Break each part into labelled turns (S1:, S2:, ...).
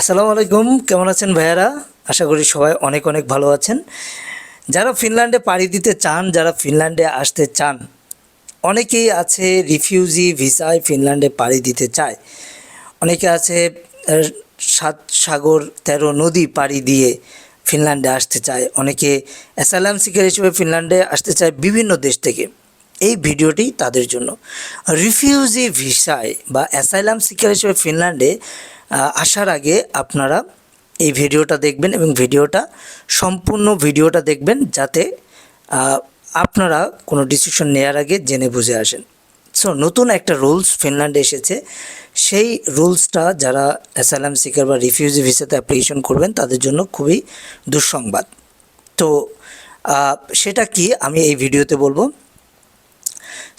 S1: আসসালামু আলাইকুম, কেমন আছেন ভাইয়ারা? আশা করি সবাই অনেক অনেক ভালো আছেন। যারা ফিনল্যান্ডে পাড়ি দিতে চান, যারা ফিনল্যান্ডে আসতে চান, অনেকেই আছে রিফিউজি ভিসায় ফিনল্যান্ডে পাড়ি দিতে চায়। অনেকে আছে সাত সাগর তেরো নদী পাড়ি দিয়ে ফিনল্যান্ডে আসতে চায়। অনেকে অ্যাসালাম সিকার হিসেবে ফিনল্যান্ডে আসতে চায় বিভিন্ন দেশ থেকে। এই ভিডিওটি তাদের জন্য। রিফিউজি ভিসায় বা অ্যাসাইলাম সিকার হিসেবে ফিনল্যান্ডে আসার আগে আপনারা এই ভিডিওটা দেখবেন এবং ভিডিওটা, সম্পূর্ণ ভিডিওটা দেখবেন যাতে আপনারা কোনো ডিসিশন নেওয়ার আগে জেনে বুঝে আসেন। সো নতুন একটা রুলস ফিনল্যান্ডে এসেছে। সেই রুলসটা যারা অ্যাসাইলাম সিকার বা রিফিউজি ভিসাতে অ্যাপ্লিকেশন করবেন, তাদের জন্য খুবই দুঃসংবাদ। তো সেটা কি আমি এই ভিডিওতে বলব।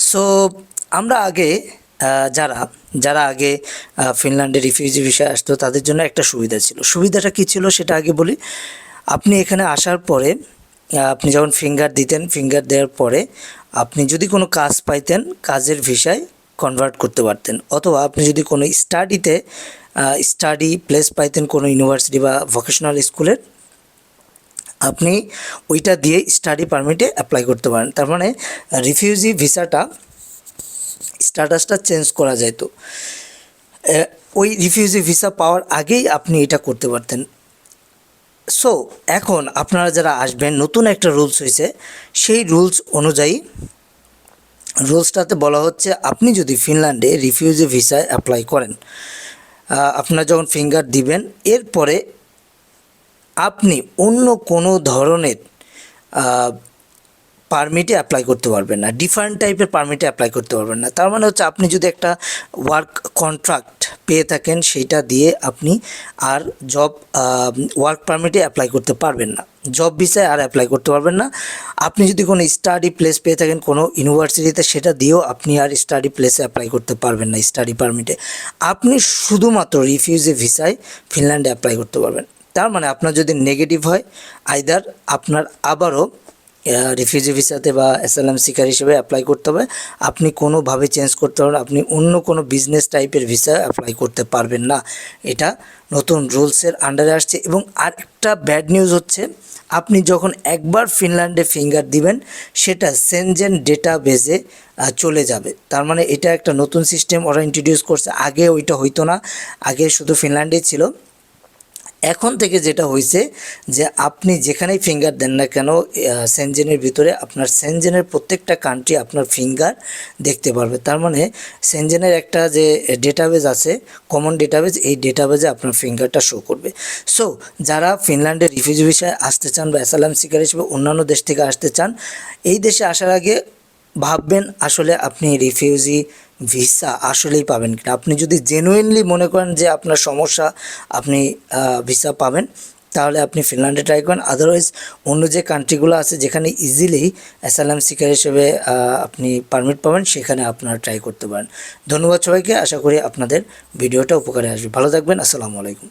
S1: সো আমরা আগে যারা যারা আগে ফিনল্যান্ডে রিফিউজি বিষয় আসতো, তাদের জন্য একটা সুবিধা ছিল। সুবিধাটা কী ছিল সেটা আগে বলি। আপনি এখানে আসার পরে আপনি যখন ফিঙ্গার দিতেন ফিঙ্গার দেওয়ার পরে আপনি যদি কোনো কাজ পাইতেন, কাজের ভিসায় কনভার্ট করতে পারতেন। অথবা আপনি যদি কোনো স্টাডিতে স্টাডি প্লেস পাইতেন কোনো ইউনিভার্সিটি বা ভোকেশনাল স্কুলের আপনি ওইটা দিয়ে স্টাডি পারমিটে অ্যাপ্লাই করতে পারেন। তার মানে রিফিউজি ভিসাটা স্ট্যাটাসটা চেঞ্জ করা যেত ওই রিফিউজি ভিসা পাওয়ার আগেই আপনি এটা করতে পারতেন। সো এখন আপনারা যারা আসবেন, নতুন একটা রুলস হয়েছে, সেই রুলস অনুযায়ী রুলসটাতে বলা হচ্ছে, আপনি যদি ফিনল্যান্ডে রিফিউজি ভিসায় অ্যাপ্লাই করেন আপনারা যখন ফিঙ্গার দিবেন, এরপরে আপনি অন্য কোনো ধরনের পারমিটে অ্যাপ্লাই করতে পারবেন না ডিফারেন্ট টাইপের পারমিটে অ্যাপ্লাই করতে পারবেন না। তার মানে হচ্ছে আপনি যদি একটা ওয়ার্ক কন্ট্রাক্ট পেয়ে থাকেন সেটা দিয়ে আপনি আর জব ওয়ার্ক পারমিটে অ্যাপ্লাই করতে পারবেন না। জব ভিসায় আর অ্যাপ্লাই করতে পারবেন না। আপনি যদি কোনো স্টাডি প্লেস পেয়ে থাকেন, কোনো ইউনিভার্সিটিতে সেটা দিয়েও আপনি আর স্টাডি প্লেসে অ্যাপ্লাই করতে পারবেন না স্টাডি পারমিটে আপনি শুধুমাত্র রিফিউজি ভিসায় ফিনল্যান্ডে অ্যাপ্লাই করতে পারবেন। তার মানে আপনার যদি নেগেটিভ হয় আইদার আপনার আবারও রিফিউজি ভিসাতে বা অ্যাসালাম শিকার হিসেবে অ্যাপ্লাই করতে হবে। আপনি কোনোভাবে চেঞ্জ করতে পারবেন আপনি অন্য কোনো বিজনেস টাইপের ভিসা অ্যাপ্লাই করতে পারবেন না। এটা নতুন রুলসের আন্ডারে আসছে এবং আরেকটা ব্যাড নিউজ হচ্ছে, আপনি যখন একবার ফিনল্যান্ডে ফিঙ্গার দিবেন, সেটা সেনজেন ডেটা বেজে চলে যাবে। তার মানে এটা একটা নতুন সিস্টেম ওরা ইন্ট্রোডিউস করছে। আগে ওইটা হইতো না। আগে শুধু ফিনল্যান্ডেই ছিল। এখন থেকে যেটা হয়েছে যে আপনি যেখানেই ফিঙ্গার দেন না কেন সেনজেনের ভিতরে আপনার সেনজেনের প্রত্যেকটা কান্ট্রি আপনার ফিঙ্গার দেখতে পারবে। তার মানে সেনজেনের একটা যে ডেটাবেজ আছে কমন ডেটাবেজ এই ডেটাবেজে আপনার ফিঙ্গারটা শো করবে। সো যারা ফিনল্যান্ডের রিফিউজি বিষয়ে আসতে চান বা অ্যাসালাম শিকার হিসেবে অন্যান্য দেশ থেকে আসতে চান, এই দেশে আসার আগে ভাববেন আসলে আপনি রিফিউজি, ভিসা আসলেই পাবেন কিনা। আপনি যদি জেনুইনলি মনে করেন যে আপনার সমস্যা, আপনি ভিসা পাবেন, তাহলে আপনি ফিনল্যান্ডে ট্রাই করেন। আদারওয়াইজ অন্য যে কান্ট্রিগুলো আছে যেখানে ইজিলি অ্যাসালাম সিকার হিসেবে আপনি পারমিট পাবেন, সেখানে আপনারা ট্রাই করতে পারেন। ধন্যবাদ সবাইকে। আশা করি আপনাদের ভিডিওটা উপকারে আসবে। ভালো থাকবেন। আসসালামু আলাইকুম।